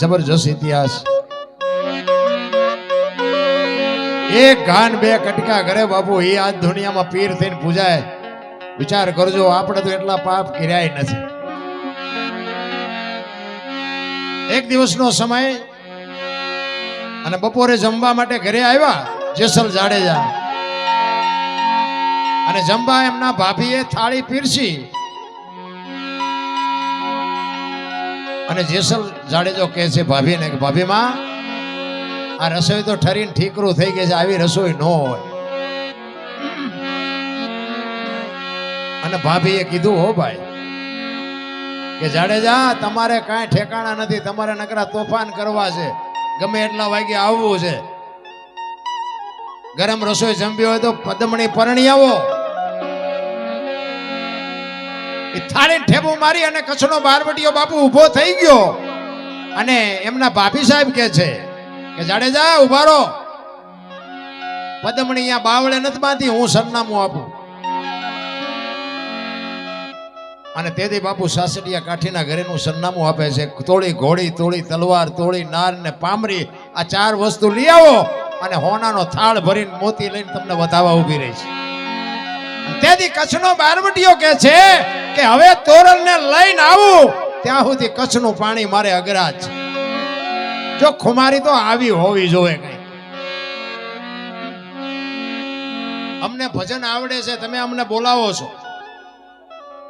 જબરજસ્ત ઇતિહાસ. એક ગાન બે કટકા ઘરે બાપુ, એ આ દુનિયામાં પીર થઈને પૂજાય. વિચાર કરજો, આપણે તો એટલા પાપ કર્યાય નથી. એક દિવસનો સમય, અને બપોરે જમવા માટે ઘરે આવ્યા, જેસલ જાડેજા. અને જમવા એમના ભાભીએ થાળી પીરસી અને જેસલ જાડેજો કહે છે, ભાભીને કે, ભાભીમાં, આ રસોઈ તો ઠરીને ઠીકરું થઈ ગઈ છે, આવી રસોઈ ન હોય. અને ભાભીએ કીધું, હો ભાઈ, કે જાડેજા, તમારે કાંઈ ઠેકાણા નથી, તમારે નકરા તોફાન કરવા છે, ગમે એટલા વાગે આવવું છે. ગરમ રસોઈ જમવી હોય તો પદમણી પરણી આવો. થાળી ઠેબુ મારી અને કચ્છનો બારવટીયો બાપુ ઊભો થઈ ગયો. અને એમના ભાભી સાહેબ કે છે કે જાડેજા ઊભા રહો. પદમણી અહીંયા બાવળે નથી બાંધી, હું સરનામું આપું. અને તેથી બાપુ સાસડિયા કાઠીના ઘરેનું સરનામું આપે છે. તોડી ઘોડી તોડી તલવાર તોડી નાર ને પામરી આ ચાર વસ્તુ લઈ આવો અને હોનાનો થાળ ભરીને મોતી લઈને તમને વધાવવા ઊભી રહી છે. તેથી કચ્છનો બારવટીઓ કે છે કે હવે તોરણને લઈને આવું, ત્યાં સુધી કચ્છનું પાણી મારે અઘરા છે જો ખુમારી તો આવી હોવી જોઈએ કઈ. અમને ભજન આવડે છે, તમે અમને બોલાવો છો.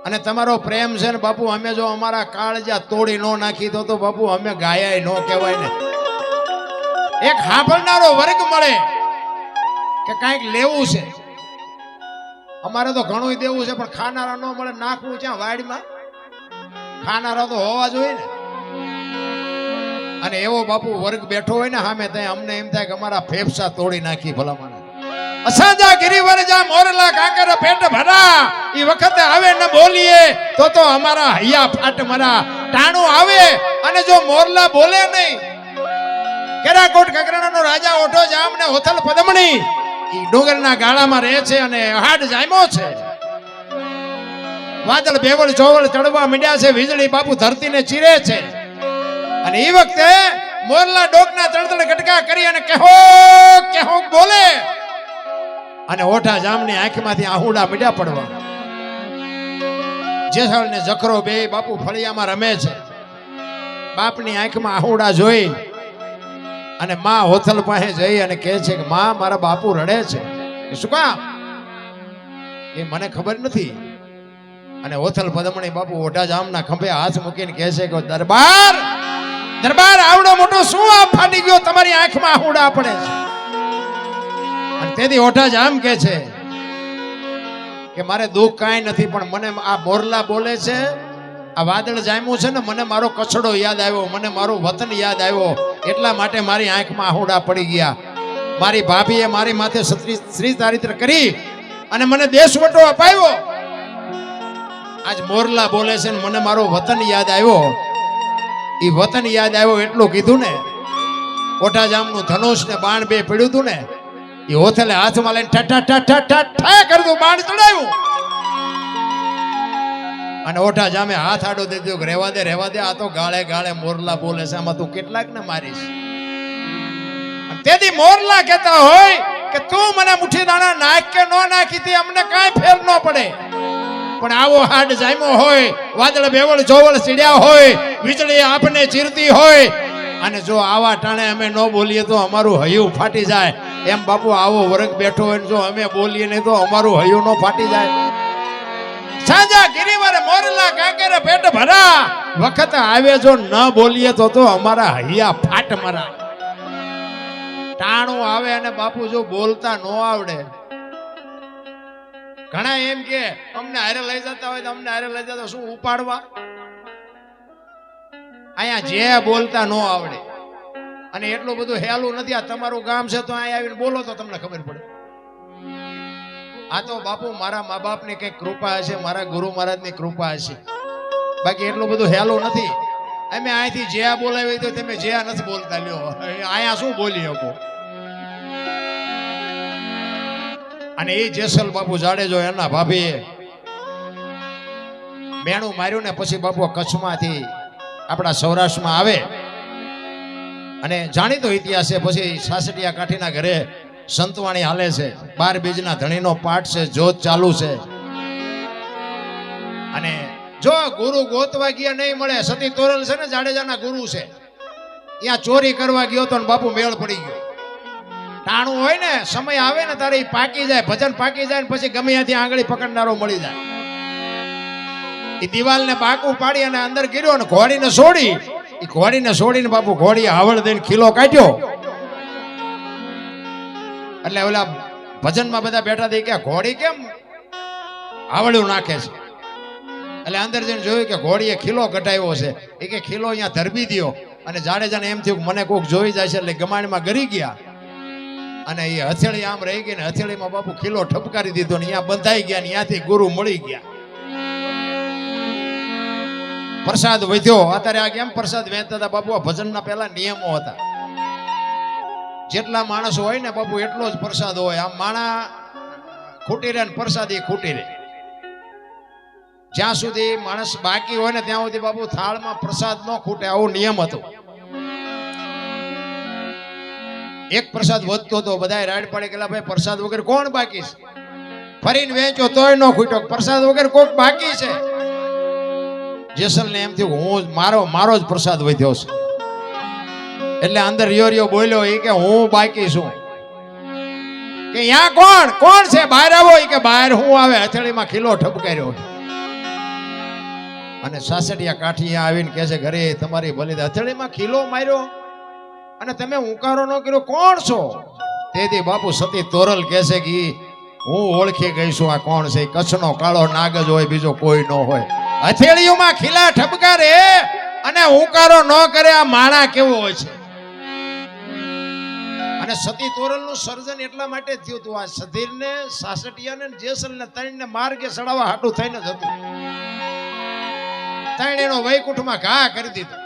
અને તમારો પ્રેમ છે ને બાપુ, અમે જો અમારા કાળજા તોડી નો નાખી, તો તો બાપુ અમે ગાયા નો કહેવાય ને. એક હાંભળનારો વર્ગ મળે કે કાંઈક લેવું છે. અમારે તો ઘણું દેવું છે, પણ ખાનારા ન મળે, નાખવું ક્યાં વાડીમાં? ખાનારા તો હોવા જોઈએ ને. અને એવો બાપુ વર્ગ બેઠો હોય ને સામે, ત્યાં અમને એમ થાય કે અમારા ફેફસા તોડી નાખી ભલામણ. અસાંજા ગિરિવર જા મોરલા, કાંકર પેટ ભરા, ઈ વખતે આવે ન બોલીએ, તો તો અમારા હૈયા ફાટ મરા. ટાણું આવે, અને જો મોરલા બોલે નહીં, કેરાકોટ કકરાણાનો રાજા ઓઠો જામ ને હોથલ પદમણી. ઈ ડુંગરના ગાળામાં રહે છે અને હાડ જામ્યો છે. વાદળ, બેવળ જોવળ ચડવા મીડ્યા છે, વીજળી બાપુ ધરતીને ચીરે છે. અને એ વખતે મોરલા ડોકના તળતળ ગટકા કરી અને કહો કહો બોલે. અને ઓઠા જામની આંખમાંથી આહુડા મીડ્યા પડવા. જેસળ ને જખરો બે બાપુ ફળિયામાં રમે છે. બાપની આંખમાં આહુડા જોઈ અને માં હોથલ પાસે જઈ અને કહે છે કે, માં, મારા બાપુ રડે છે. શું કામ? એ મને ખબર નથી. અને હોથલ પદમણી બાપુ ઓઢા જામના ખંભે હાથ મૂકીને કહે છે કે, દરબાર! દરબાર, આવડો મોટો શું આ ફાટી ગયો? તમારી આંખમાં આહુડા પડે છે. અને તેથી ઓઢા જામ કે છે કે, મારે દુઃખ કાંઈ નથી, પણ મને આ મોરલા બોલે છે આ વાદળ જામ્યું છે ને, મને મારો કચડો યાદ આવ્યો, મને મારું વતન યાદ આવ્યો. એટલા માટે મારી આંખમાં આહુડા પડી ગયા. મારી ભાભીએ મારી માથે શ્રી ચારિત્ર કરી અને મને દેશવટો અપાયો. આજ મોરલા બોલે છે ને, મને મારો વતન યાદ આવ્યો. એ વતન યાદ આવ્યો એટલું કીધું ને કોઠા જામનું ધનુષ ને બાણ બે પીડ્યું હતું ને એ હોથલે હાથમાં લઈને ઠા ઠા ઠા ઠા ઠા કરતું બાણ ચડાવ્યું અને ઓઠા જામે હાથ આડો દે કે રહેવા દે રહેવા દે. આ તો ગાળે ગાળે મોરલા બોલે છે. આમાં તું કેટલાક ને મારીશ તેથી મોરલા કહેતા હોય કે તું મને મુઠ્ઠી દાણા નાખ કે નો નાખી તે અમને કાંઈ ફેર ન પડે. પણ આવો હાડ જામ્યો હોય, વાદળ બેવળ જોવળ ચીડ્યા હોય, વીજળી આપને ચીરતી હોય, અને જો આવા ટાણે અમે ન બોલીએ તો અમારું હૈયું ફાટી જાય. એમ બાપુ આવો વર્ગ બેઠો હોય જો અમે બોલીએ નહીં તો અમારું હૈયું ન ફાટી જાય. સાંજા ગિરિવર, મોરલા, કાકેરે, પેટ ભરા. વખત આવે જો ન બોલીએ તો તો અમારા હૈયા ફાટ મરા. ટાણું આવે અને બાપુ જો બોલતા નો આવડે. ઘણા એમ કે, અમને હારે લઈ જતા હોય તો અમને હારે લઈ જતા શું ઉપાડવા? અહીંયા જે બોલતા ન આવડે. અને એટલું બધું હેલું નથી, આ તમારું ગામ છે તો અહીંયા આવીને બોલો તો તમને ખબર પડે. આ તો બાપુ મારા મા બાપની કઈ કૃપા હશે, મારા ગુરુ મહારાજની કૃપા હશે. બાકી એટલું બધું હેલું નથી. અમે અહીંથી જ્યાં બોલાવી તો તમે જ્યાં નથી બોલતા, લ્યો. અહીંયા શું બોલી શકો અને એ જેસલ બાપુ જાડેજો એના ભાભીએ મેણું માર્યું ને પછી બાપુ કચ્છમાંથી આપણા સૌરાષ્ટ્રમાં આવે. અને જાણીતો ઇતિહાસ છે, પછી સાસડિયા કાઠીના ઘરે સંતવાણી હાલે છે. બાર બીજના ધણીનો પાઠ છે જોત ચાલુ છે. અને જો ગુરુ ગોતવા ગયા નહીં મળે, સતી તોરલ છે ને, જાડેજાના ગુરુ છે. ત્યાં ચોરી કરવા ગયો તો બાપુ મેળ પડી ગયો. ટાણું હોય ને, સમય આવે ને તારે પાકી જાય, ભજન પાકી જાય ને પછી ગમે ત્યાંથી આંગળી પકડનારો મળી જાય. એ દિવાલને બાકું પાડી અને અંદર ગીર્યો ને ઘોડીને છોડી એ ઘોડીને છોડીને બાપુ ઘોડી હાવળ દઈને ખીલો કાઢ્યો. એટલે ઓલા ભજનમાં બધા બેઠા થઈ કે ઘોડી કેમ આવડું નાખે છે? એટલે અંદર જઈને જોયું કે ઘોડીએ ખીલો કટાયો છે. એ કે ખીલો અહીંયા ધરબી દ્યો. અને જાડેજાને એમ થયું મને કોક જોઈ જાય છે એટલે ગમાણીમાં ગરી ગયા. અને એ હથેળી આમ રહી ગઈ ને હથેળીમાં બાપુ ખીલો ઠપકારી દીધો ને અહીંયા બંધાઈ ગયા ને ત્યાંથી ગુરુ મળી ગયા. પ્રસાદ વધ્યો. અત્યારે આ કેમ પ્રસાદ વહેતા હતા બાપુ? આ ભજનના પહેલા નિયમો હતા. જેટલા માણસો હોય ને બાપુ, એટલો જ પ્રસાદ હોય. આમ માણા ખૂટી રહે ને પ્રસાદી ખૂટી રહે. જ્યાં સુધી માણસ બાકી હોય ને ત્યાં સુધી બાપુ થાળમાં પ્રસાદ ન ખૂટે. આવો નિયમ હતો. એક પ્રસાદ વધતો હતો બધા રાડ પાડી ગયેલા ભાઈ, પ્રસાદ વગર કોણ બાકી છે? ફરીને વેચો તોય ન ખૂટ્યો. પ્રસાદ વગર કોક બાકી છે? જેસલ ને એમ થયું હું મારો મારો જ પ્રસાદ વધ્યો છે. એટલે અંદર રિયો બોલ્યો એ કે હું બાકી છું. કે યા કોણ? કોણ છે? બહાર આવો. એ કે બહાર હું આવે. હથેળીમાં ખીલો ઠપકાર્યો અને સાસડિયા કાઠી આવીને કહે છે, ઘરે તમારી ભલે હથેળીમાં ખીલો માર્યો. અને તમે ઉકારો ન કર્યો. કોણ છો? તેથી બાપુ સતી તોરલ કહે છે કે હું ઓળખી ગઈ છું આ કોણ છે? કચ્છનો કાળો નાગ જ હોય, બીજો કોઈ ન હોય. હથેળીઓમાં ખીલા ઠપકારે અને હુંકારો ન કરે, આ માણા કેવો હોય છે? અને સતી તોરલનું સર્જન એટલા માટે થયું હતું. આ સધીરને, સાસટિયાને જેસલને ત્રણને માર્ગે સડાવવા હાટું થઈને જ હતું. ત્રણ એનો વૈકુંઠમાં ઘા કરી દીધો.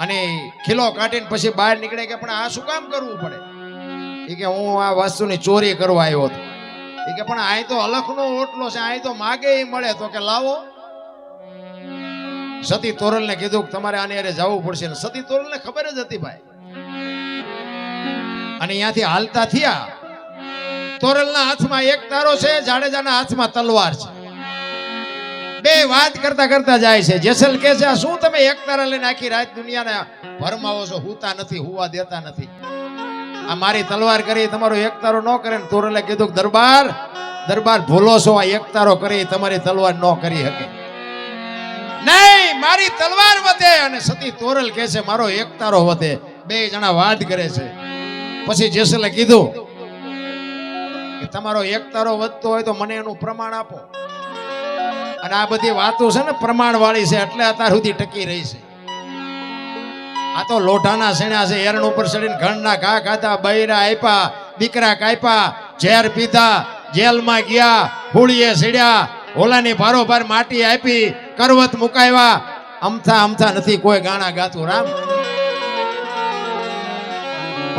અને ખીલો કાઢીને પછી બહાર નીકળે કે પણ આ શું કામ કરવું પડે? એ કે હું આ વસ્તુની ચોરી કરવા આવ્યો હતો. એ કે પણ અહીં તો અલખનો ઓટલો છે અહીં તો માગે એ મળે. તો કે લાવો. સતી તોરલને કીધું કે તમારે આની અરે જવું પડશે. સતી તોરલને ખબર જ હતી ભાઈ. અને અહીંયાથી હાલતા થયા. તોરલના હાથમાં એક તારો છે, જાડેજાના હાથમાં તલવાર છે. બે વાત કરતા કરતા જાય છે. જેસલ કે છે શું તમે એક તારા લઈને આખી રાત દુનિયાને ભરમાવો છો? હુતા નથી, હુવા દેતા નથી. આ મારી તલવાર કરી, તમારો એક તારો ન કરે ને તોરલે કીધું કે, દરબાર દરબાર ભૂલો છો, આ એક તારો કરી તમારી તલવાર ન કરી શકે. નહીં, મારી તલવાર વધે અને સતી તોરલ કહે છે, મારો એક તારો વધે. બે જણા વાત કરે છે. પછી જેસલે કીધું કે તમારો એકતારો વધતો હોય તો મને એનું પ્રમાણ આપો. અને આ બધી વાતો છે ને પ્રમાણ વાળી છે એટલે અત્યાર સુધી ટકી રહી છે. આ તો લોઢાના સેણા છે, એરણ ઉપર ચડીને ઘણના ઘા ખાધા, બૈરા આપ્યા, દીકરા કાપ્યા, ઝેર પીધા, જેલમાં ગયા, હોળીએ સીડ્યા, હોલાની ભારોભાર માટી આપી, કરવત મુકાવ્યા. અમથા અમથા નથી કોઈ ગાણા ગાતું, રામ.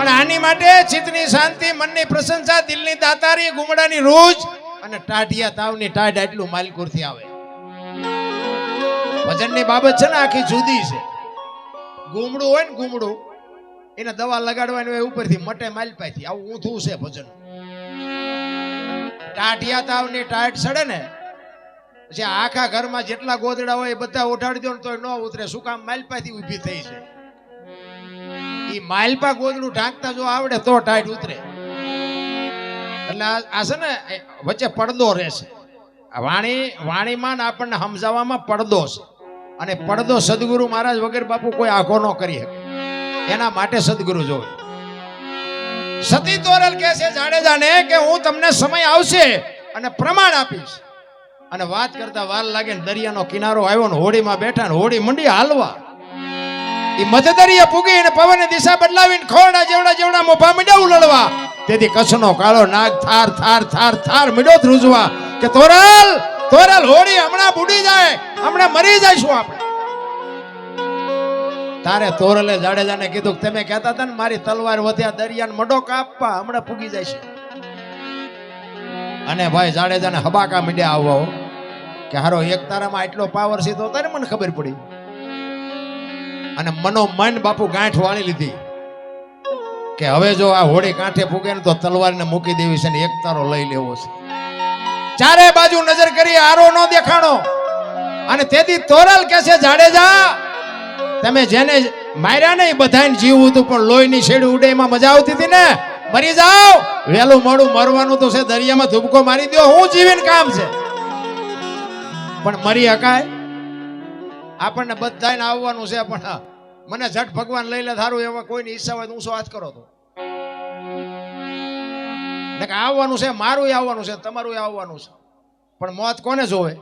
પણ આની માટે ચિત્તની શાંતિ, મનની પ્રશંસા, દિલની દાતારી ગુમડાની રોજ અને ટાઢિયા તાવની ટાઢ એટલું માલકુરથી આવે. ભજનની બાબત છે ને આખી જુદી છે. ગુમડું હોય ને ગુમડું, એને દવા લગાડવાની હોય ઉપરથી મટે માલપાથી આવું ઊંધું છે ભજન. ટાઢિયા તાવની ટાઢ સડે ને પછી આખા ઘરમાં જેટલા ગોદડા હોય એ બધા ઉઠાડી દો ને તોય ન ઉતરે. શું કામ માલપાથી ઊભી થઈ છે ઈ માલપા ગોદડું ઢાંકતા જો આવડે તો ટાઈટ ઉતરે. એટલે આ છે ને વચ્ચે પડદો રહેશે. વાણી, વાણીમાં આપણને સમજાવવામાં પડદો છે. અને પડદો સદગુરુ મહારાજ વગર બાપુ કોઈ આખો ન કરી શકે. એના માટે સદગુરુ જોવે. સતી તોરલ કહે છે જાડેજાને કે હું તમને સમય આવશે અને પ્રમાણ આપીશ. અને વાત કરતા વાર લાગે દરિયાનો કિનારો આવ્યો ને હોડીમાં બેઠા ને હોડી મંડી હાલવા. એ મધદરિયા પૂગી અને પવન દિશા બદલાવીને ખોરડા જેવડા જેવડા મોભા મીડ્યા ઉલળવા તેથી કચ્છનો કાળો નાગ થાર થાર થાર થાર મીડો ધ્રુજવા કે તોરલ તોરલ હોડી હમણાં બુડી જાય, હમણાં મરી જઈશું આપણે. તારે તોરલે જાડેજાને કીધું તમે કહેતા હતા ને મારી તલવાર વધ્યા, દરિયાને મડો કાપવા હમણાં પૂગી જાય છે અને ભાઈ જાડેજાને હબાકા મીડ્યા આવવા કે હારો એક તારામાં એટલો પાવર સીધો તારે મને ખબર પડી. અને મનોમન બાપુ ગાંઠ વાળી લીધી. કે હવે જો આ હોળી કાંઠે ફૂગે ને તો તલવારને મૂકી દેવી છે ને એક તારો લઈ લેવો છે. ચારે બાજુ નજર કરી આરો નો દેખાણો. અને તેથી તોરલ કે છે જાડેજા તમે જેને માર્યા નહીં બધાને જીવવું હતું, પણ લોહીની શેડ ઉડે એમાં મજા આવતી હતી ને? મરી જાઓ. વહેલું મોડું મરવાનું તો છે, દરિયામાં ધુબકો મારી દો હું જીવીને કામ છે. પણ મરી હકાય? આપણને બધાને આવવાનું છે, પણ મને ઝટ ભગવાન લઈ લે થારું એવા કોઈની ઈચ્છા હોય તો ઊંચો હાથ કરો તો? આવવાનું છે મારું આવવાનું છે તમારું આવવાનું છે. પણ મોત કોને જોવે?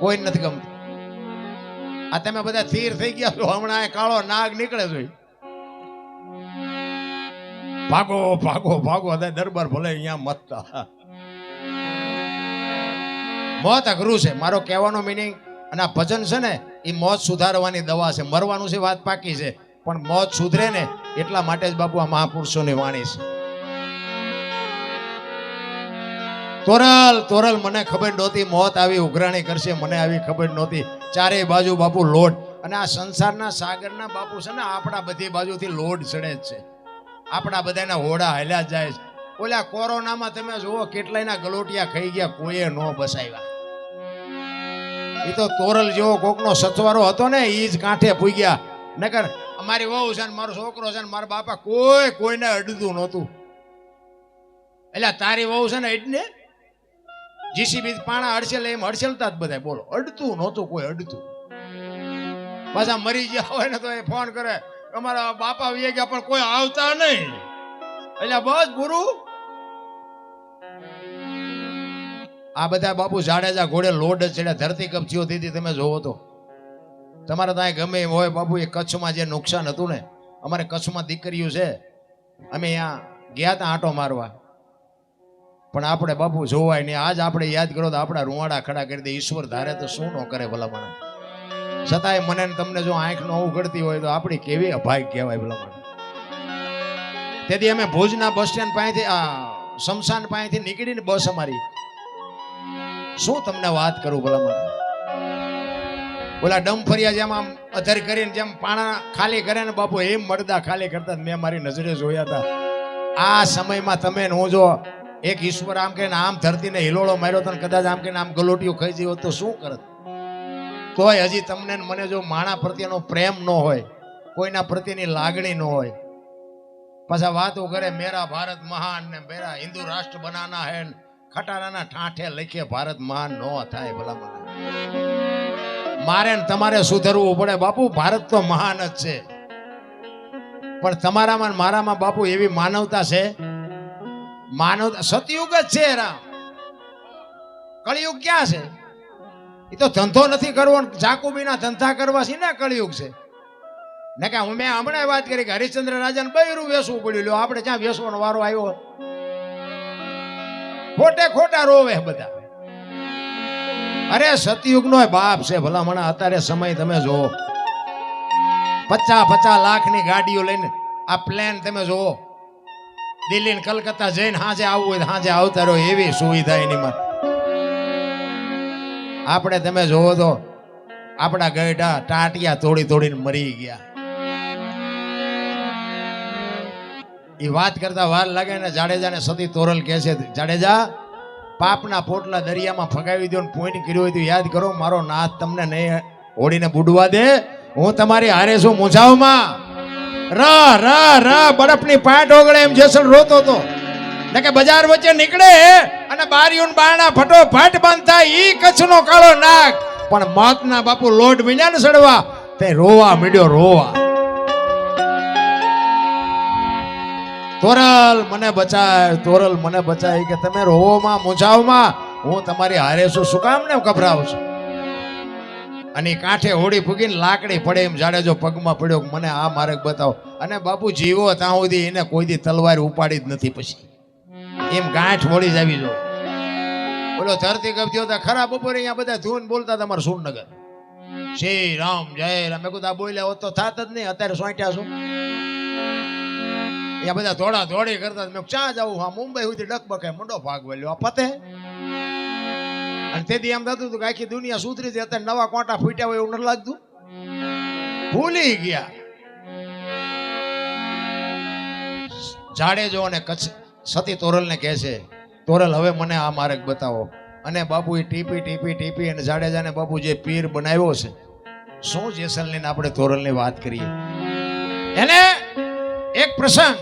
કોઈ નથી ગમતું. આ તમે બધા સ્થિર થઈ ગયા છો, હમણાં કાળો નાગ નીકળે છે. ભાગો ભાગો ભાગો દરબાર ભલે અહીંયા મતતા મોત અઘરું છે. મારો કહેવાનો મિનિંગ અને આ ભજન છે ને, એ મોત સુધારવાની દવા છે. મરવાનું છે વાત પાકી છે. પણ મોત સુધરે ને, એટલા માટે જ બાપુ આ મહાપુરુષોની વાણી છે. તોરલ તોરલ, મને ખબર નહોતી, મોત આવી, ઉઘરાણી કરશે, મને આવી ખબર નહોતી. ચારેય બાજુ બાપુ લોટ. અને આ સંસારના સાગરના બાપુ છે ને, આપણા બધી બાજુથી લોડ ચડે જ છે. આપણા બધાના હોડા હાલ્યા જાય છે. ઓલા કોરોનામાં તમે જુઓ, કેટલાયના ગલોટિયા ખાઈ ગયા, કોઈએ ન બસાવ્યા. એ તો તોરલ જેવો કોકનો સચવારો હતો ને એ જ કાંઠે પૂગ્યા. નકર અમારી વહુ છે ને, મારો છોકરો છે ને, મારા બાપા કોઈ, કોઈને અડતું નહોતું. એટલે તારી વહુ છે ને એટલે જીસીબી પાણા હડસેલ, એમ અડસેલતા જ બધા બોલો અડતું નહોતું, કોઈ અડતું પાછા મરી ગયા હોય ને, તો એ ફોન કરે, અમારા બાપા વી ગયા, પણ કોઈ આવતા નહીં. એટલે બસ ગુરુ આ બધા બાપુ જાડેજા ઘોડે લોડ ચડ્યા ધરતી કપચીઓ થયો તમે જોવો તો. તમારે ત્યાં ગમે એમ હોય બાપુ, એ કચ્છમાં જે નુકસાન હતું ને, અમારે કચ્છમાં દીકરીઓ છે, અમે અહીંયા ગયા હતા આંટો મારવા. પણ આપણે બાપુ જોવાય નહીં. આજ આપણે યાદ કરો તો આપણા રૂવાડા ખડા કરી દે. ઈશ્વર ધારે તો શું ન કરે ભલામણ. છતાંય મને તમને જો આંખ ન ઉઘડતી હોય તો આપણી કેવી અભાગ કહેવાય ભલામણ. તેથી અમે ભુજના બસ સ્ટેન્ડ પાસેથી, આ શમશાન પાસેથી નીકળીને બસ અમારી શું તમને વાત કરું ભલામણ? ઓલા ડમફરિયા જેમ આમ અધર કરીને જેમ પાણા ખાલી કરે ને બાપુ, એમ મળતા ખાલી કરતા મેં મારી નજરે જોયા હતા આ સમયમાં તમે ને જો એક ઈશ્વર આમ કે આમ ધરતીને હિલોળો માર્યો તને કદાચ આમ કે આમ ગલોટીઓ ખાઈ જઈ હોત તો શું કરત? તોય હજી તમને મને જો માણા પ્રત્યેનો પ્રેમ ન હોય, કોઈના પ્રત્યેની લાગણી ન હોય. પાછા વાતો કરે, મેરા ભારત મહાન ને મેરા હિન્દુ રાષ્ટ્ર બનાના હે ને ખટારાના ઠાઠે લખીએ, ભારત મહાન ન થાય ભલા મને મારે તમારે સુધરવું પડે. બાપુ, ભારત તો મહાન જ છે. પણ તમારામાં મારામાં બાપુ એવી માનવતા છે? માનવતા, સતયુગ જ છે રામ કળિયુગ ક્યાં છે? એ તો ધંધો નથી કરવો જાકુબીના ધંધા કરવા છે કળિયુગ છે. ને કે હું મેં હમણાં વાત કરી કે હરિશ્ચંદ્ર રાજાને બૈરું વેસવું પડ્યું. લ્યો, આપણે જ્યાં વેસવાનો વારો આવ્યો ખોટે ખોટા રોવે બધા. અરે સતયુગ નો બાપ છે, ભલામણા, અત્યારે સમય તમે જોવો પચાસ પચાસ લાખની ગાડીઓ લઈને આ પ્લેન તમે જોવો દિલ્હી ને કલકત્તા જઈને હાજે આવવું હોય હાજે આવતા રહો, એવી સુવિધા એની માં આપણે તમે જોવો તો આપણા ગઈઢા ટાટિયા તોડી તોડીને મરી ગયા. એ વાત કરતા વાર લાગે ને જાડેજાને સતી તોરલ કહે છે, જાડેજા, પાપના પોટલા દરિયામાં ફગાવી દો ને પોઈન્ટ કર્યો હોય તો યાદ કરો, મારો નાથ તમને નહીં ઓડીને બુડવા દે. હું તમારી હારે છું મૂંઝાવમાં. રા રા રા બરફની પાટ ઓગળે એમ જેસલ રોતો તો. ને કે બજાર વચ્ચે નીકળે અને બારીઓન બારણા ફટો ફાટ બાંધતા ઈ કચ્છનો કાળો નાક પણ મોતના બાપુ લોટ મીડ્યા સડવા, તે રોવા મીડ્યો રોવા. તોરલ મને બચાય તોરલ મને બચાય કે તમે રોવોમાં, મૂંઝાવમાં, હું તમારી હારે છું. શું કામ ને ગભરાવ છું અને કાંઠે હોડી ફૂગીને લાકડી પડે એમ જાડેજો પગમાં પડ્યો મને આ માર્ગ બતાવો. અને બાપુ જીવો ત્યાં સુધી એને કોઈ દી તલવાર ઉપાડી જ નથી પછી. એમ ગાંઠ વળી જ આવી જો. બોલો, ધરતી કપતી હતા ખરા બપોરે અહીંયા બધા ધૂન બોલતા તમારા સુરનગર. શ્રી રામ, જય રામ. મેં કીધું આ બોલ્યા હોત તો થાત જ નહીં, અત્યારે સોંટ્યા છું. અહીંયા બધા દોડા દોડી કરતા મેં ક્યાં જવું હા, મુંબઈ સુધી ડકબકે મોટો ભાગ વળ્યો. આ પતે? અને તેથી એમ થતું હતું કે આખી દુનિયા સુધરી છે નવા કોટા ફૂટ્યા હોય એવું નથી લાગતું? ભૂલી ગયા. જાડેજો અને કચ્છ, સતી તોરલને કહે છે, તોરલ, હવે મને આ માર્ગ બતાવો. અને બાપુ એ ટીપી ટીપી ટીપી અને જાડેજાને બાપુ જે પીર બનાવ્યો છે, શું જેસલની ને આપણે તોરલની વાત કરીએ? એને એક પ્રસંગ